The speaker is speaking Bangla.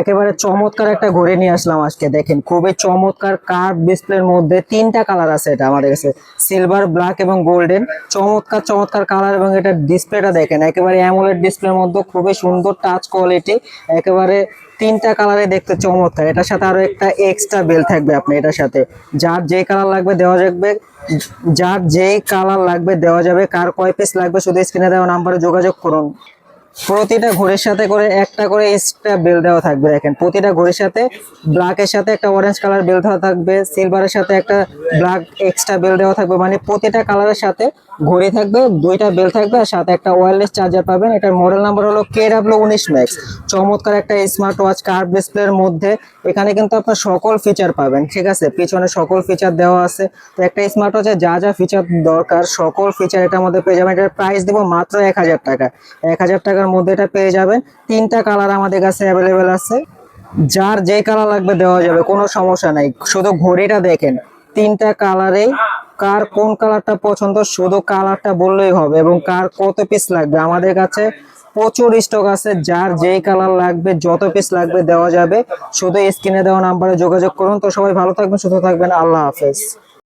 একেবারে চমৎকার একটা ঘড়ি নিয়ে আসলাম আজকে, দেখেন। খুবই চমৎকার কার্ভ ডিসপ্লের মধ্যে তিনটা কালার আছে এটা আমাদের কাছে। সিলভার, ব্ল্যাক এবং গোল্ডেন। চমৎকার চমৎকার কালার এবং এটা ডিসপ্লেটা দেখেন, একেবারে অ্যামোলেড ডিসপ্লের মধ্যে খুবই সুন্দর টাচ কোয়ালিটি একেবারে তিনটা কালারে দেখতে চমৎকার। এটার সাথে আরও একটা এক্সট্রা বেল থাকবে আপনি এটার সাথে। যার যে কালার লাগবে দেওয়া যাবে, যার যেই কালার লাগবে দেওয়া যাবে, কার কয় পিস লাগবে শুধু স্ক্রিনে দেওয়া নাম্বারে যোগাযোগ করুন। প্রতিটা ঘড়ির সাথে করে একটা করে এক্সট্রা বেল দেওয়া থাকবে, দেখেন। প্রতিটা ঘড়ির সাথে ব্ল্যাকের সাথে একটা অরেঞ্জ কালার বেল দেওয়া থাকবে সিলভারের সাথে একটা ব্ল্যাক এক্সট্রা বেল দেওয়া থাকবে মানে প্রতিটা কালারের সাথে ঘড়ি থাকবে, দুইটা বেল থাকবে, আর সাথে একটা ওয়্যারলেস চার্জার পাবেন। এটার মডেল নাম্বার হলো কে ডাব্লিউ উনিশ ম্যাক্স চমৎকার একটা স্মার্ট ওয়াচ কার্ভ ডিসপ্লের মধ্যে। এখানে কিন্তু আপনার সকল ফিচার পাবেন, ঠিক আছে? পিছনে সকল ফিচার দেওয়া আছে। তো একটা স্মার্ট ওয়াচে যা যা ফিচার দরকার, সকল ফিচার এটার মধ্যে পেয়ে যাবেন। এটার প্রাইস দেবো মাত্র এক হাজার টাকা। এক হাজার টাকার মধ্যে এটা পেয়ে যাবেন। তিনটা কালার আমাদের কাছে অ্যাভেলেবেল আছে। যার যে কালার লাগবে দেওয়া যাবে, কোনো সমস্যা নাই। শুধু ঘড়িটা দেখেন, তিনটা কালারেই কার কোন কালারটা পছন্দ, শুধু কালারটা বললেই হবে এবং কার কত পিস লাগবে। আমাদের কাছে প্রচুর স্টক আছে, যার যেই কালার লাগবে, যত পিস লাগবে দেওয়া যাবে। শুধু স্ক্রিনে দেওয়া নাম্বারে যোগাযোগ করুন। তো সবাই ভালো থাকবেন, সুস্থ থাকবেন। আল্লাহ হাফেজ।